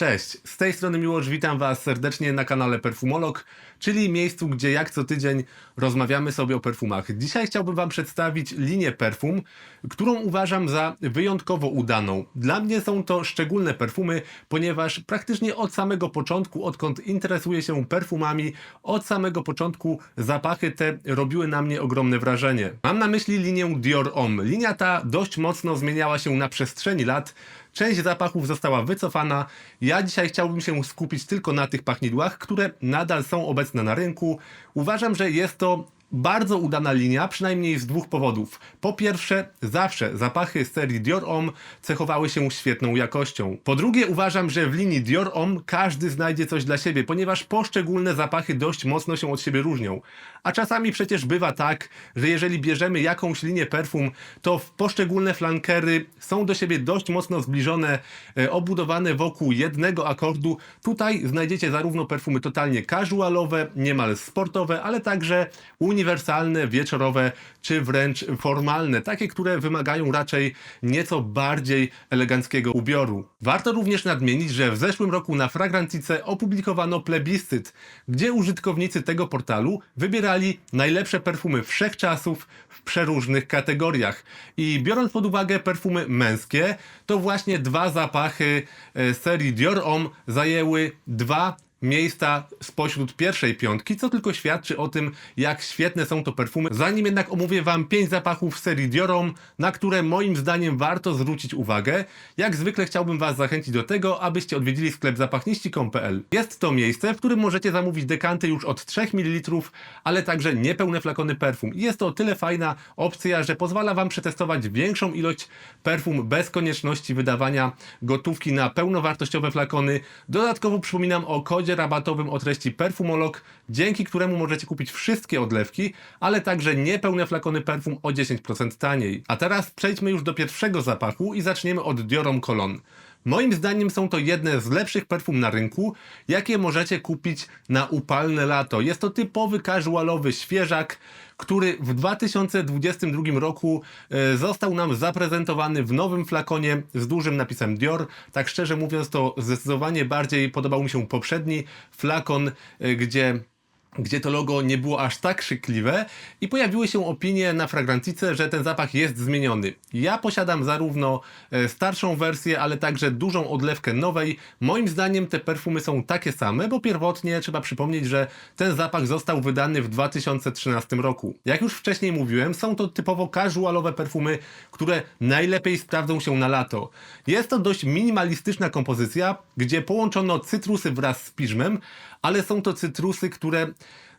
Cześć, z tej strony Miłosz, witam Was serdecznie na kanale Perfumolog, czyli miejscu, gdzie jak co tydzień rozmawiamy sobie o perfumach. Dzisiaj chciałbym Wam przedstawić linię perfum, którą uważam za wyjątkowo udaną. Dla mnie są to szczególne perfumy, ponieważ praktycznie od samego początku, odkąd interesuję się perfumami, od samego początku zapachy te robiły na mnie ogromne wrażenie. Mam na myśli linię Dior Homme. Linia ta dość mocno zmieniała się na przestrzeni lat, Część zapachów została wycofana. Ja dzisiaj chciałbym się skupić tylko na tych pachnidłach, które nadal są obecne na rynku. Uważam, że jest to bardzo udana linia, przynajmniej z dwóch powodów. Po pierwsze, zawsze zapachy serii Dior Homme cechowały się świetną jakością. Po drugie, uważam, że w linii Dior Homme każdy znajdzie coś dla siebie, ponieważ poszczególne zapachy dość mocno się od siebie różnią. A czasami przecież bywa tak, że jeżeli bierzemy jakąś linię perfum, to poszczególne flankery są do siebie dość mocno zbliżone, e, obudowane wokół jednego akordu. Tutaj znajdziecie zarówno perfumy totalnie casualowe, niemal sportowe, ale także uniwersalne, wieczorowe, czy wręcz formalne, takie, które wymagają raczej nieco bardziej eleganckiego ubioru. Warto również nadmienić, że w zeszłym roku na Fragrantice opublikowano plebiscyt, gdzie użytkownicy tego portalu wybierali najlepsze perfumy wszechczasów w przeróżnych kategoriach. I biorąc pod uwagę perfumy męskie, to właśnie dwa zapachy e, serii Dior Homme zajęły dwa miejsca spośród pierwszej piątki, co tylko świadczy o tym, jak świetne są to perfumy. Zanim jednak omówię Wam pięć zapachów z serii Dior Homme, na które moim zdaniem warto zwrócić uwagę, jak zwykle chciałbym Was zachęcić do tego, abyście odwiedzili sklep zapachniści.pl. Jest to miejsce, w którym możecie zamówić dekanty już od 3 ml, ale także niepełne flakony perfum. Jest to o tyle fajna opcja, że pozwala Wam przetestować większą ilość perfum bez konieczności wydawania gotówki na pełnowartościowe flakony. Dodatkowo przypominam o kodzie rabatowym o treści Perfumolog, dzięki któremu możecie kupić wszystkie odlewki, ale także niepełne flakony perfum o 10% taniej. A teraz przejdźmy już do pierwszego zapachu i zaczniemy od Dior Homme Cologne. Moim zdaniem są to jedne z lepszych perfum na rynku, jakie możecie kupić na upalne lato. Jest to typowy casualowy świeżak, który w 2022 roku e, został nam zaprezentowany w nowym flakonie z dużym napisem Dior. Tak szczerze mówiąc, to zdecydowanie bardziej podobał mi się poprzedni flakon, e, gdzie gdzie to logo nie było aż tak krzykliwe i pojawiły się opinie na Fragrantice, że ten zapach jest zmieniony. Ja posiadam zarówno e, starszą wersję, ale także dużą odlewkę nowej. Moim zdaniem te perfumy są takie same, bo pierwotnie trzeba przypomnieć, że ten zapach został wydany w 2013 roku. Jak już wcześniej mówiłem, są to typowo casualowe perfumy, które najlepiej sprawdzą się na lato. Jest to dość minimalistyczna kompozycja, gdzie połączono cytrusy wraz z piżmem, ale są to cytrusy, które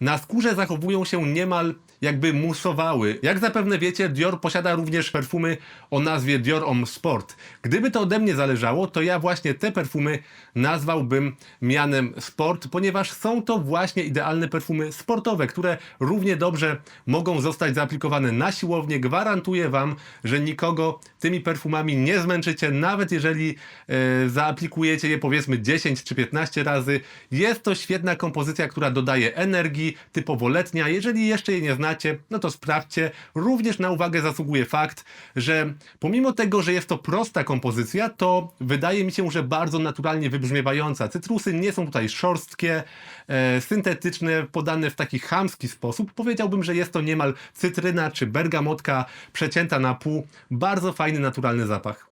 na skórze zachowują się niemal jakby musowały. Jak zapewne wiecie, Dior posiada również perfumy o nazwie Dior Homme Sport. Gdyby to ode mnie zależało, to ja właśnie te perfumy nazwałbym mianem Sport, ponieważ są to właśnie idealne perfumy sportowe, które równie dobrze mogą zostać zaaplikowane na siłownię. Gwarantuję Wam, że nikogo tymi perfumami nie zmęczycie, nawet jeżeli e, zaaplikujecie je powiedzmy 10 czy 15 razy. Jest to świetna kompozycja, która dodaje energii, typowo letnia. Jeżeli jeszcze jej nie znacie, no to sprawdźcie. Również na uwagę zasługuje fakt, że pomimo tego, że jest to prosta kompozycja, to wydaje mi się, że bardzo naturalnie wybrzmiewająca. Cytrusy nie są tutaj szorstkie, e, syntetyczne, podane w taki chamski sposób. Powiedziałbym, że jest to niemal cytryna czy bergamotka przecięta na pół. Bardzo fajny, naturalny zapach.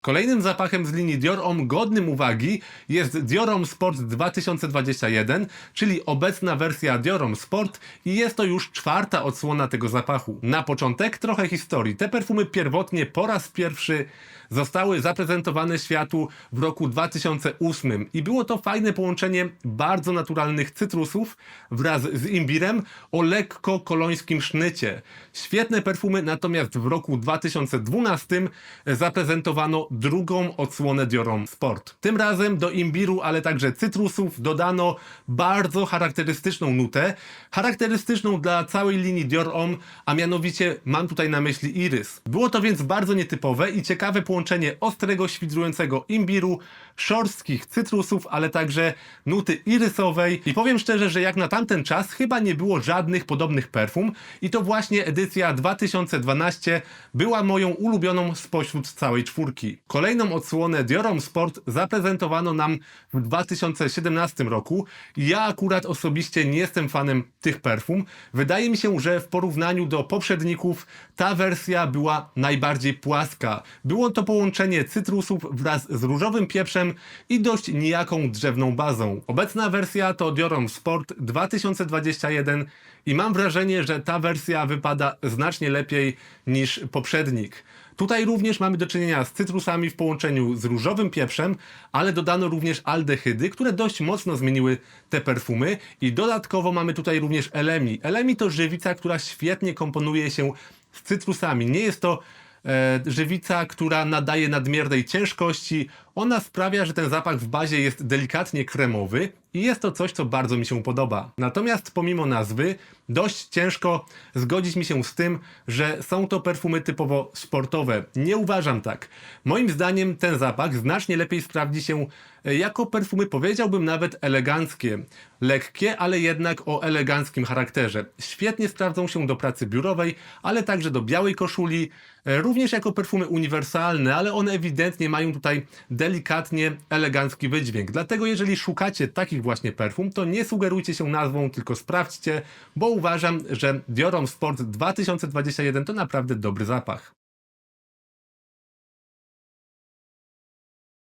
Kolejnym zapachem z linii Dior Homme godnym uwagi jest Dior Homme Sport 2021, czyli obecna wersja Dior Homme Sport i jest to już czwarta odsłona tego zapachu. Na początek trochę historii. Te perfumy pierwotnie po raz pierwszy zostały zaprezentowane światu w roku 2008 i było to fajne połączenie bardzo naturalnych cytrusów wraz z imbirem o lekko kolońskim sznycie. Świetne perfumy, natomiast w roku 2012 zaprezentowano drugą odsłonę Dior Homme Sport. Tym razem do imbiru, ale także cytrusów dodano bardzo charakterystyczną nutę, charakterystyczną dla całej linii Dior Homme, a mianowicie mam tutaj na myśli irys. Było to więc bardzo nietypowe i ciekawe połączenie ostrego, świdrującego imbiru, szorstkich cytrusów, ale także nuty irysowej i powiem szczerze, że jak na tamten czas chyba nie było żadnych podobnych perfum i to właśnie edycja 2012 była moją ulubioną spośród całej czwórki. Kolejną odsłonę Dior Homme Sport zaprezentowano nam w 2017 roku ja akurat osobiście nie jestem fanem tych perfum. Wydaje mi się, że w porównaniu do poprzedników ta wersja była najbardziej płaska. Było to połączenie cytrusów wraz z różowym pieprzem i dość nijaką drzewną bazą. Obecna wersja to Dior Homme Sport 2021 i mam wrażenie, że ta wersja wypada znacznie lepiej niż poprzednik. Tutaj również mamy do czynienia z cytrusami w połączeniu z różowym pieprzem, ale dodano również aldehydy, które dość mocno zmieniły te perfumy i dodatkowo mamy tutaj również elemi. Elemi to żywica, która świetnie komponuje się z cytrusami. Nie jest to e, żywica, która nadaje nadmiernej ciężkości. Ona sprawia, że ten zapach w bazie jest delikatnie kremowy i jest to coś, co bardzo mi się podoba. Natomiast pomimo nazwy, dość ciężko zgodzić mi się z tym, że są to perfumy typowo sportowe. Nie uważam tak. Moim zdaniem ten zapach znacznie lepiej sprawdzi się e, jako perfumy, powiedziałbym nawet eleganckie. Lekkie, ale jednak o eleganckim charakterze. Świetnie sprawdzą się do pracy biurowej, ale także do białej koszuli, e, również jako perfumy uniwersalne, ale one ewidentnie mają tutaj delikatnie elegancki wydźwięk. Dlatego jeżeli szukacie takich właśnie perfum, to nie sugerujcie się nazwą, tylko sprawdźcie, bo uważam, że Dior Homme Sport 2021 to naprawdę dobry zapach.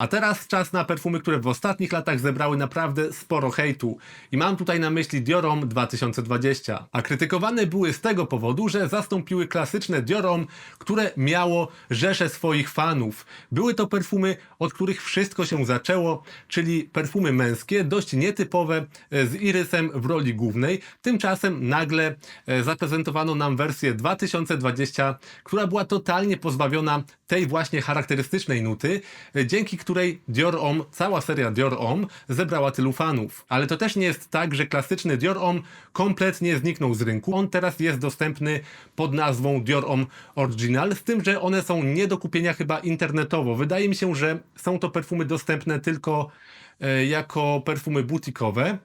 A teraz czas na perfumy, które w ostatnich latach zebrały naprawdę sporo hejtu. I mam tutaj na myśli Dior Homme 2020. A krytykowane były z tego powodu, że zastąpiły klasyczne Dior Homme, które miało rzesze swoich fanów. Były to perfumy, od których wszystko się zaczęło, czyli perfumy męskie, dość nietypowe, e, z irysem w roli głównej. Tymczasem nagle e, zaprezentowano nam wersję 2020, która była totalnie pozbawiona tej właśnie charakterystycznej nuty, e, dzięki której Dior Homme, cała seria Dior Homme zebrała tylu fanów. Ale to też nie jest tak, że klasyczny Dior Homme kompletnie zniknął z rynku. On teraz jest dostępny pod nazwą Dior Homme Original, z tym, że one są nie do kupienia chyba internetowo. Wydaje mi się, że są to perfumy dostępne tylko e, jako perfumy butikowe.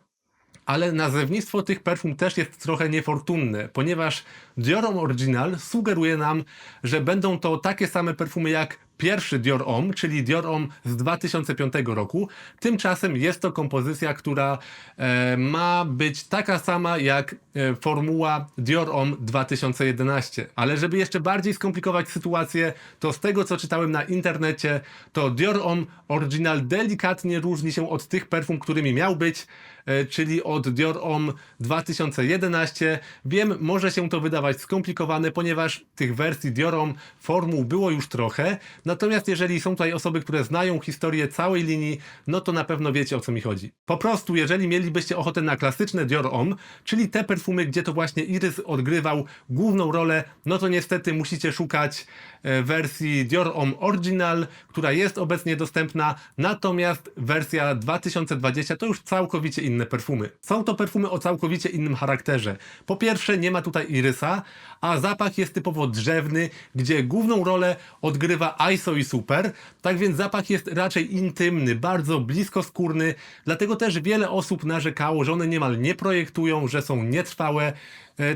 Ale nazewnictwo tych perfum też jest trochę niefortunne, ponieważ Dior Original sugeruje nam, że będą to takie same perfumy jak pierwszy Dior Homme, czyli Dior Homme z 2005 roku. Tymczasem jest to kompozycja, która e, ma być taka sama jak e, formuła Dior Homme 2011. Ale żeby jeszcze bardziej skomplikować sytuację, to z tego co czytałem na internecie, to Dior Homme Original delikatnie różni się od tych perfum, którymi miał być, e, czyli od Dior Homme 2011. Wiem, może się to wydawać skomplikowane, ponieważ tych wersji Dior Homme formuł było już trochę. Natomiast jeżeli są tutaj osoby, które znają historię całej linii, no to na pewno wiecie o co mi chodzi. Po prostu, jeżeli mielibyście ochotę na klasyczne Dior Homme, czyli te perfumy, gdzie to właśnie Iris odgrywał główną rolę, no to niestety musicie szukać e, wersji Dior Homme Original, która jest obecnie dostępna, natomiast wersja 2020 to już całkowicie inne perfumy. Są to perfumy o całkowicie innym charakterze. Po pierwsze, nie ma tutaj irysa, a zapach jest typowo drzewny, gdzie główną rolę odgrywa ISO i Super, tak więc zapach jest raczej intymny, bardzo blisko skórny, dlatego też wiele osób narzekało, że one niemal nie projektują, że są nietrwałe,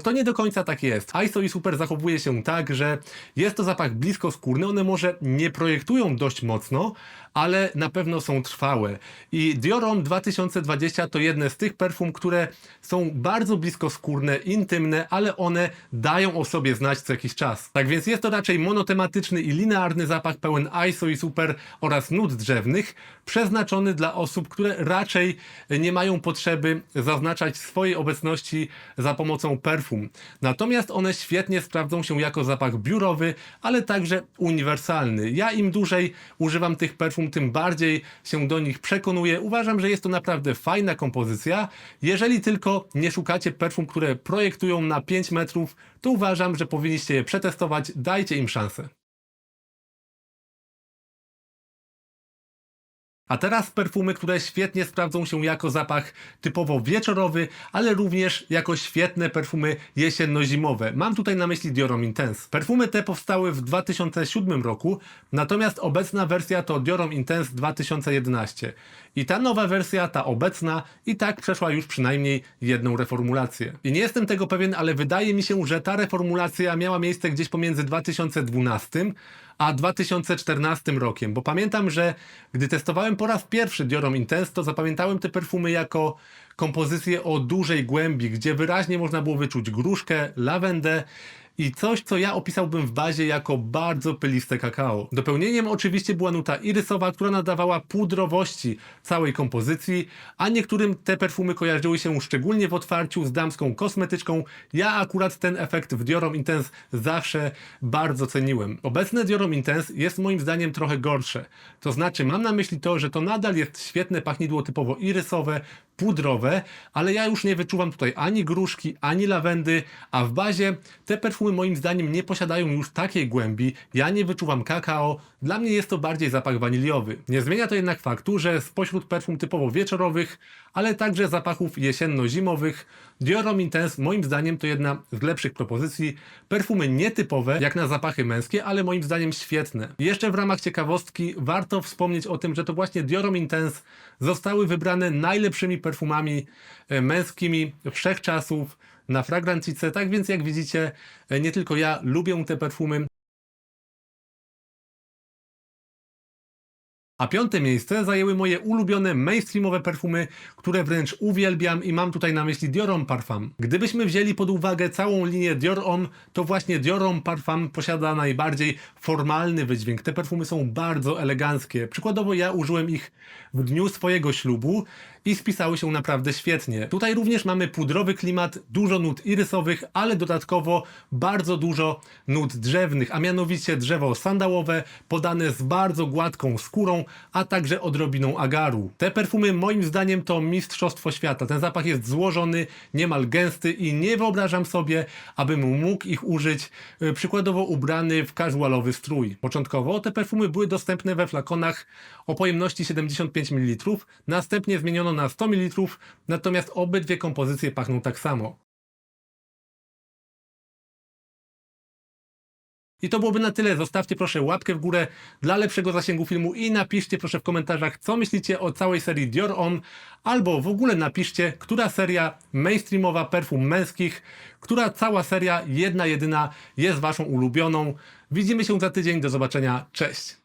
To nie do końca tak jest. ISO i Super zachowuje się tak, że jest to zapach blisko skórny, one może nie projektują dość mocno, ale na pewno są trwałe. I Dior Homme 2020 to jedne z tych perfum, które są bardzo blisko skórne, intymne, ale one dają o sobie znać co jakiś czas. Tak więc jest to raczej monotematyczny i linearny zapach pełen ISO i Super oraz nut drzewnych, przeznaczony dla osób, które raczej nie mają potrzeby zaznaczać swojej obecności za pomocą perfum. Natomiast one świetnie sprawdzą się jako zapach biurowy, ale także uniwersalny. Ja im dłużej używam tych perfum, tym bardziej się do nich przekonuję. Uważam, że jest to naprawdę fajna kompozycja. Jeżeli tylko nie szukacie perfum, które projektują na 5 metrów, to uważam, że powinniście je przetestować. Dajcie im szansę. A teraz perfumy, które świetnie sprawdzą się jako zapach typowo wieczorowy, ale również jako świetne perfumy jesienno-zimowe. Mam tutaj na myśli Dior Homme Intense. Perfumy te powstały w 2007 roku, natomiast obecna wersja to Dior Homme Intense 2011. I ta nowa wersja, ta obecna, i tak przeszła już przynajmniej jedną reformulację. I nie jestem tego pewien, ale wydaje mi się, że ta reformulacja miała miejsce gdzieś pomiędzy 2012 a 2014 rokiem, bo pamiętam, że gdy testowałem po raz pierwszy Dior Intense, to zapamiętałem te perfumy jako kompozycję o dużej głębi, gdzie wyraźnie można było wyczuć gruszkę, lawendę i coś, co ja opisałbym w bazie jako bardzo pyliste kakao. Dopełnieniem oczywiście była nuta irysowa, która nadawała pudrowości całej kompozycji, a niektórym te perfumy kojarzyły się szczególnie w otwarciu z damską kosmetyczką. Ja akurat ten efekt w Diorom Intense zawsze bardzo ceniłem. Obecne Diorom Intense jest moim zdaniem trochę gorsze. To znaczy mam na myśli to, że to nadal jest świetne pachnidło typowo irysowe, pudrowe, ale ja już nie wyczuwam tutaj ani gruszki, ani lawendy, a w bazie te perfumy moim zdaniem nie posiadają już takiej głębi. Ja nie wyczuwam kakao, dla mnie jest to bardziej zapach waniliowy. Nie zmienia to jednak faktu, że spośród perfum typowo wieczorowych, ale także zapachów jesienno-zimowych, Dior Homme Intense moim zdaniem to jedna z lepszych propozycji. Perfumy nietypowe jak na zapachy męskie, ale moim zdaniem świetne. Jeszcze w ramach ciekawostki warto wspomnieć o tym, że to właśnie Dior Homme Intense zostały wybrane najlepszymi perfumami e, męskimi wszechczasów na Fragrancice. Tak więc jak widzicie, e, nie tylko ja lubię te perfumy, A piąte miejsce zajęły moje ulubione mainstreamowe perfumy, które wręcz uwielbiam i mam tutaj na myśli Dior Homme Parfum. Gdybyśmy wzięli pod uwagę całą linię Dior Homme, to właśnie Dior Homme Parfum posiada najbardziej formalny wydźwięk. Te perfumy są bardzo eleganckie. Przykładowo ja użyłem ich w dniu swojego ślubu i spisały się naprawdę świetnie. Tutaj również mamy pudrowy klimat, dużo nut irysowych, ale dodatkowo bardzo dużo nut drzewnych, a mianowicie drzewo sandałowe podane z bardzo gładką skórą, a także odrobiną agaru. Te perfumy moim zdaniem to mistrzostwo świata. Ten zapach jest złożony, niemal gęsty i nie wyobrażam sobie, abym mógł ich użyć e, przykładowo ubrany w casualowy strój. Początkowo te perfumy były dostępne we flakonach o pojemności 75 ml, następnie zmieniono na 100 ml, natomiast obydwie kompozycje pachną tak samo. I to byłoby na tyle. Zostawcie proszę łapkę w górę dla lepszego zasięgu filmu i napiszcie proszę w komentarzach, co myślicie o całej serii Dior On, albo w ogóle napiszcie, która seria mainstreamowa perfum męskich, która cała seria, jedna jedyna, jest waszą ulubioną. Widzimy się za tydzień. Do zobaczenia. Cześć!